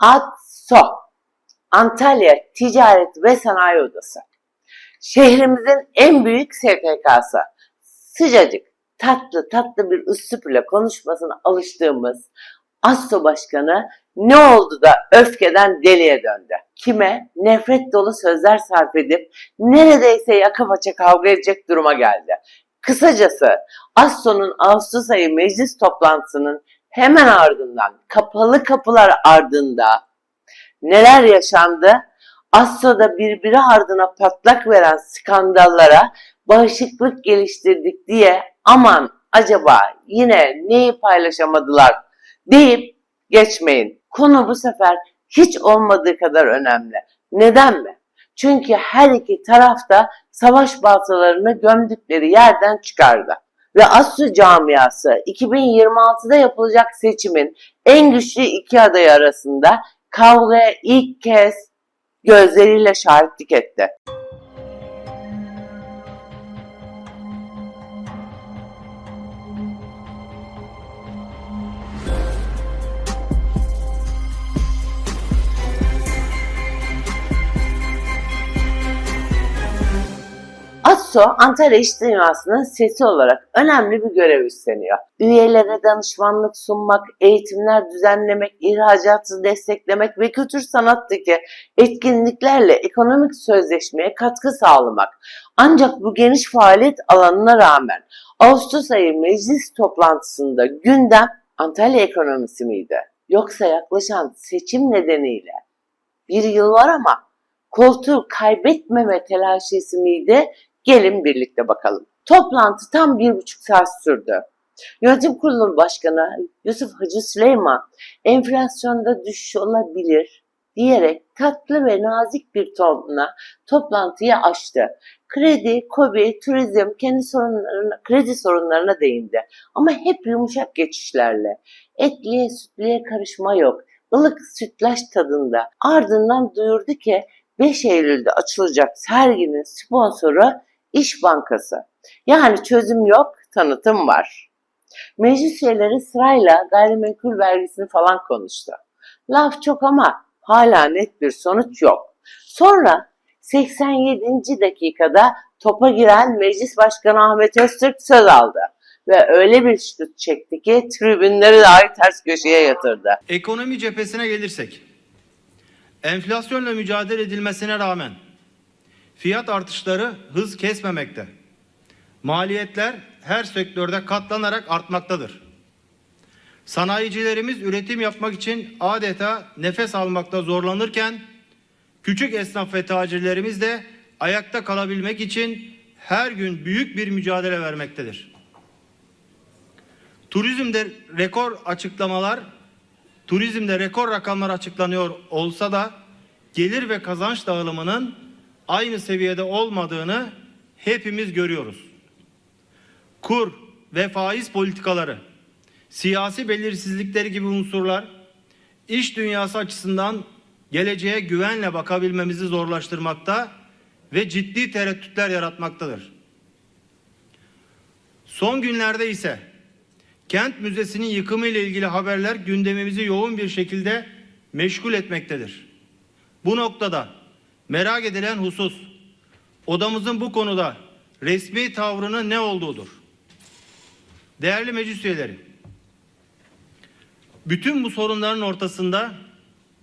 ATSO Antalya Ticaret ve Sanayi Odası. Şehrimizin en büyük STK'sı. Sıcacık, tatlı tatlı bir üslupla konuşmasına alıştığımız ASSO Başkanı ne oldu da öfkeden deliye döndü? Kime nefret dolu sözler sarf edip neredeyse yaka paça kavga edecek duruma geldi. Kısacası ASSO'nun Ağustos ayı meclis toplantısının hemen ardından kapalı kapılar ardında neler yaşandı? ASSO'da birbiri ardına patlak veren skandallara bağışıklık geliştirdik diye aman acaba yine neyi paylaşamadılar deyip geçmeyin. Konu bu sefer hiç olmadığı kadar önemli. Neden mi? Çünkü her iki tarafta savaş baltalarını gömdükleri yerden çıkardı. Ve ASSU camiası 2026'da yapılacak seçimin en güçlü iki adayı arasında kavgaya ilk kez gözleriyle şahitlik etti. ASSO, Antalya İş Dünyası'nın sesi olarak önemli bir görev üstleniyor. Üyelere danışmanlık sunmak, eğitimler düzenlemek, ihracatı desteklemek ve kültür sanattaki etkinliklerle ekonomik sözleşmeye katkı sağlamak. Ancak bu geniş faaliyet alanına rağmen Ağustos ayı meclis toplantısında gündem Antalya ekonomisi miydi? Yoksa yaklaşan seçim nedeniyle bir yıl var ama koltuğu kaybetmeme telaşesi miydi? Gelin birlikte bakalım. Toplantı tam bir buçuk saat sürdü. Yönetim Kurulu Başkanı Yusuf Hacı Süleyman enflasyonda düşüş olabilir diyerek tatlı ve nazik bir tonla toplantıyı açtı. Kredi, kobi, turizm kendi sorunlarına, kredi sorunlarına değindi. Ama hep yumuşak geçişlerle. Etliye sütlüye karışma yok. ılık sütlaç tadında. Ardından duyurdu ki 5 Eylül'de açılacak serginin sponsoru İş Bankası. Yani çözüm yok, tanıtım var. Meclis üyeleri sırayla gayrimenkul vergisini falan konuştu. Laf çok ama hala net bir sonuç yok. Sonra 87. dakikada topa giren Meclis Başkanı Ahmet Öztürk söz aldı. Ve öyle bir şut çekti ki tribünleri dahi ters köşeye yatırdı. Ekonomi cephesine gelirsek, enflasyonla mücadele edilmesine rağmen fiyat artışları hız kesmemekte. Maliyetler her sektörde katlanarak artmaktadır. Sanayicilerimiz üretim yapmak için adeta nefes almakta zorlanırken küçük esnaf ve tacirlerimiz de ayakta kalabilmek için her gün büyük bir mücadele vermektedir. Turizmde rekor açıklamalar, turizmde rekor rakamlar açıklanıyor olsa da gelir ve kazanç dağılımının aynı seviyede olmadığını hepimiz görüyoruz. Kur ve faiz politikaları, siyasi belirsizlikleri gibi unsurlar iş dünyası açısından geleceğe güvenle bakabilmemizi zorlaştırmakta ve ciddi tereddütler yaratmaktadır. Son günlerde ise Kent Müzesi'nin yıkımı ile ilgili haberler gündemimizi yoğun bir şekilde meşgul etmektedir. Bu noktada merak edilen husus odamızın bu konuda resmi tavrının ne olduğudur. Değerli meclis üyeleri, bütün bu sorunların ortasında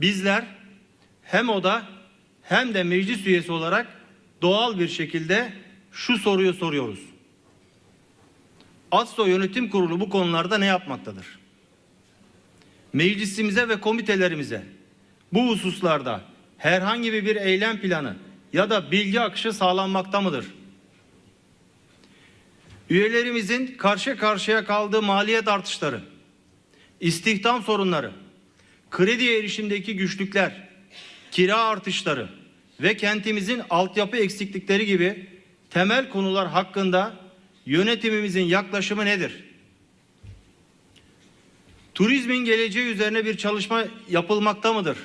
bizler hem oda hem de meclis üyesi olarak doğal bir şekilde şu soruyu soruyoruz. ASTO Yönetim Kurulu bu konularda ne yapmaktadır? Meclisimize ve komitelerimize bu hususlarda herhangi bir eylem planı ya da bilgi akışı sağlanmakta mıdır? Üyelerimizin karşı karşıya kaldığı maliyet artışları, istihdam sorunları, krediye erişimdeki güçlükler, kira artışları ve kentimizin altyapı eksiklikleri gibi temel konular hakkında yönetimimizin yaklaşımı nedir? Turizmin geleceği üzerine bir çalışma yapılmakta mıdır?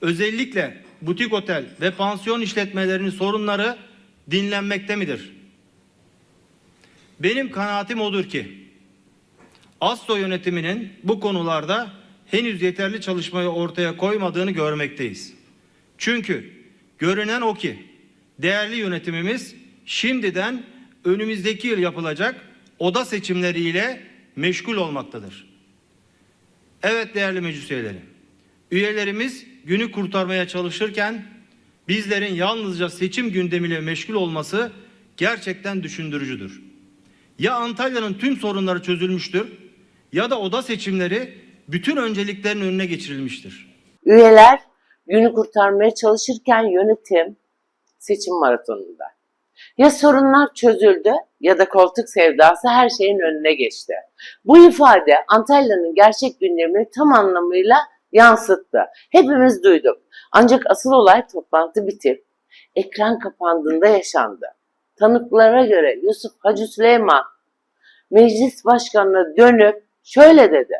Özellikle butik otel ve pansiyon işletmelerinin sorunları dinlenmekte midir? Benim kanaatim odur ki ASTO yönetiminin bu konularda henüz yeterli çalışmayı ortaya koymadığını görmekteyiz. Çünkü görünen o ki değerli yönetimimiz şimdiden önümüzdeki yıl yapılacak oda seçimleriyle meşgul olmaktadır. Evet değerli meclis üyeleri, üyelerimiz günü kurtarmaya çalışırken bizlerin yalnızca seçim gündemiyle meşgul olması gerçekten düşündürücüdür. Ya Antalya'nın tüm sorunları çözülmüştür ya da oda seçimleri bütün önceliklerin önüne geçirilmiştir. Üyeler günü kurtarmaya çalışırken yönetim seçim maratonunda. Ya sorunlar çözüldü ya da koltuk sevdası her şeyin önüne geçti. Bu ifade Antalya'nın gerçek gündemini tam anlamıyla yansıttı. Hepimiz duyduk. Ancak asıl olay toplantı bitip ekran kapandığında yaşandı. Tanıklara göre Yusuf Hacı Süleyman meclis başkanına dönüp şöyle dedi.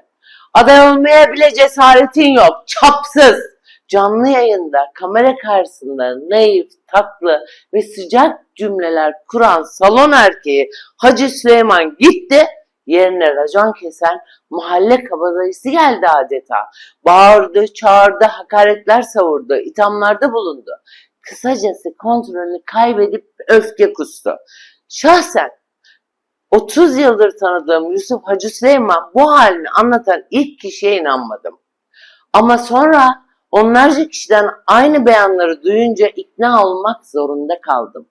Aday olmaya bile cesaretin yok. Çapsız. Canlı yayında kamera karşısında naif, tatlı ve sıcak cümleler kuran salon erkeği Hacı Süleyman gitti. Yerine racon kesen mahalle kabadayısı geldi adeta. Bağırdı, çağırdı, hakaretler savurdu, ithamlarda bulundu. Kısacası kontrolünü kaybedip öfke kustu. Şahsen 30 yıldır tanıdığım Yusuf Hacı Süleyman bu halini anlatan ilk kişiye inanmadım. Ama sonra onlarca kişiden aynı beyanları duyunca ikna olmak zorunda kaldım.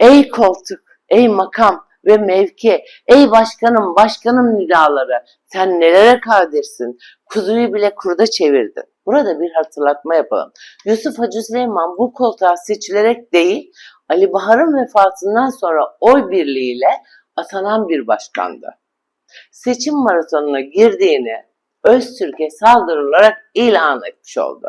Ey koltuk, ey makam ve mevki, ey başkanım, başkanım nidaları, sen nelere kadirsin, kuzuyu bile kurda çevirdin. Burada bir hatırlatma yapalım. Yusuf Hacı Süleyman bu koltuğa seçilerek değil, Ali Bahar'ın vefatından sonra oy birliğiyle atanan bir başkandı. Seçim maratonuna girdiğini Öztürk'e saldırılarak ilan etmiş oldu.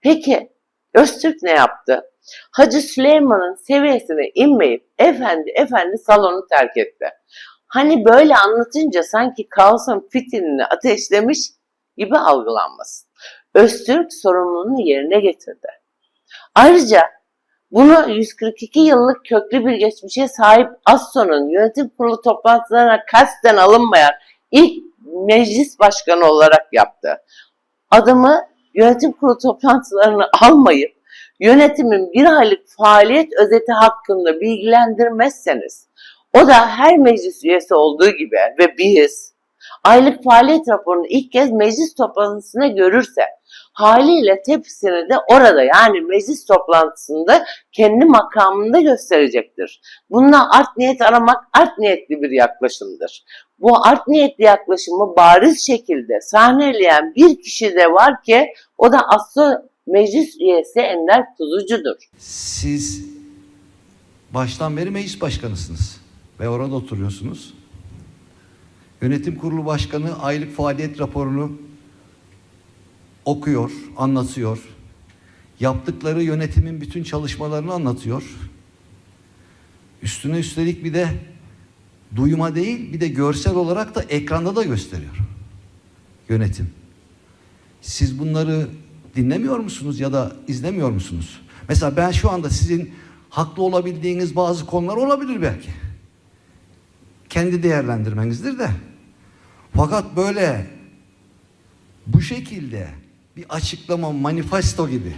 Peki Öztürk ne yaptı? Hacı Süleyman'ın seviyesine inmeyip efendi efendi salonu terk etti. Hani böyle anlatınca sanki kaosun fitilini ateşlemiş gibi algılanmasın. Öztürk sorumluluğunu yerine getirdi. Ayrıca bunu 142 yıllık köklü bir geçmişe sahip ASSO'nun yönetim kurulu toplantılarına kasten alınmayan ilk meclis başkanı olarak yaptı. Adımı yönetim kurulu toplantılarını almayıp yönetimin bir aylık faaliyet özeti hakkında bilgilendirmezseniz o da her meclis üyesi olduğu gibi ve biz aylık faaliyet raporunu ilk kez meclis toplantısında görürse haliyle tepkisini de orada yani meclis toplantısında kendi makamında gösterecektir. Bununla art niyet aramak art niyetli bir yaklaşımdır. Bu art niyetli yaklaşımı bariz şekilde sahneleyen bir kişi de var ki o da aslı meclis üyesi Ender Kuzucu'dur. Siz baştan beri meclis başkanısınız ve orada oturuyorsunuz. Yönetim kurulu başkanı aylık faaliyet raporunu okuyor, anlatıyor. Yaptıkları yönetimin bütün çalışmalarını anlatıyor. Üstüne üstelik bir de duyuma değil bir de görsel olarak da ekranda da gösteriyor yönetim. Siz bunları dinlemiyor musunuz ya da izlemiyor musunuz? Mesela ben şu anda sizin haklı olabildiğiniz bazı konular olabilir belki. Kendi değerlendirmenizdir de. Fakat böyle bu şekilde bir açıklama, manifesto gibi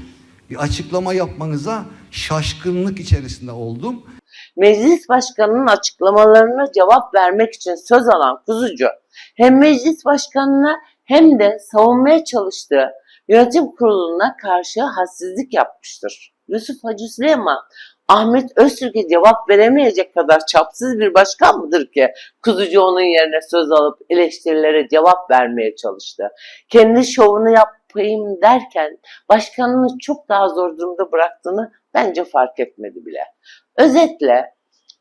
bir açıklama yapmanıza şaşkınlık içerisinde oldum. Meclis başkanının açıklamalarına cevap vermek için söz alan Kuzucu hem meclis başkanına hem de savunmaya çalıştığı yönetim kuruluna karşı hassizlik yapmıştır. Yusuf Hacı Süleyman Ahmet Öztürk'e cevap veremeyecek kadar çapsız bir başkan mıdır ki Kuzucu onun yerine söz alıp eleştirilere cevap vermeye çalıştı. Kendi şovunu yapayım derken başkanını çok daha zor durumda bıraktığını bence fark etmedi bile. Özetle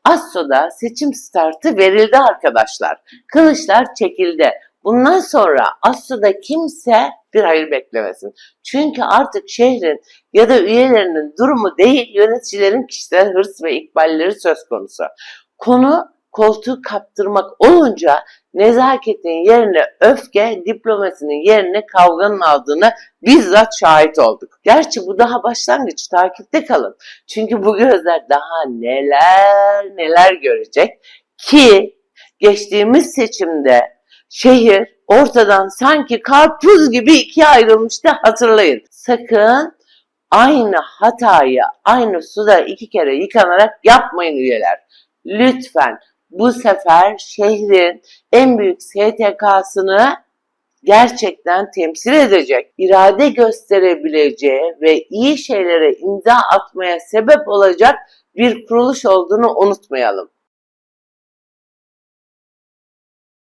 Asso'da seçim startı verildi arkadaşlar. Kılıçlar çekildi. Bundan sonra Asso'da kimse bir hayır beklemesin. Çünkü artık şehrin ya da üyelerinin durumu değil yöneticilerin kişisel hırs ve ikballeri söz konusu. Konu koltuğu kaptırmak olunca nezaketin yerine öfke, diplomasinin yerine kavganın aldığını bizzat şahit olduk. Gerçi bu daha başlangıç, takipte kalın. Çünkü bu gözler daha neler neler görecek ki geçtiğimiz seçimde Şehir ortadan sanki karpuz gibi ikiye ayrılmıştı hatırlayın. Sakın aynı hatayı aynı suda iki kere yıkanarak yapmayın üyeler. Lütfen bu sefer şehrin en büyük STK'sını gerçekten temsil edecek, irade gösterebileceği ve iyi şeylere imza atmaya sebep olacak bir kuruluş olduğunu unutmayalım.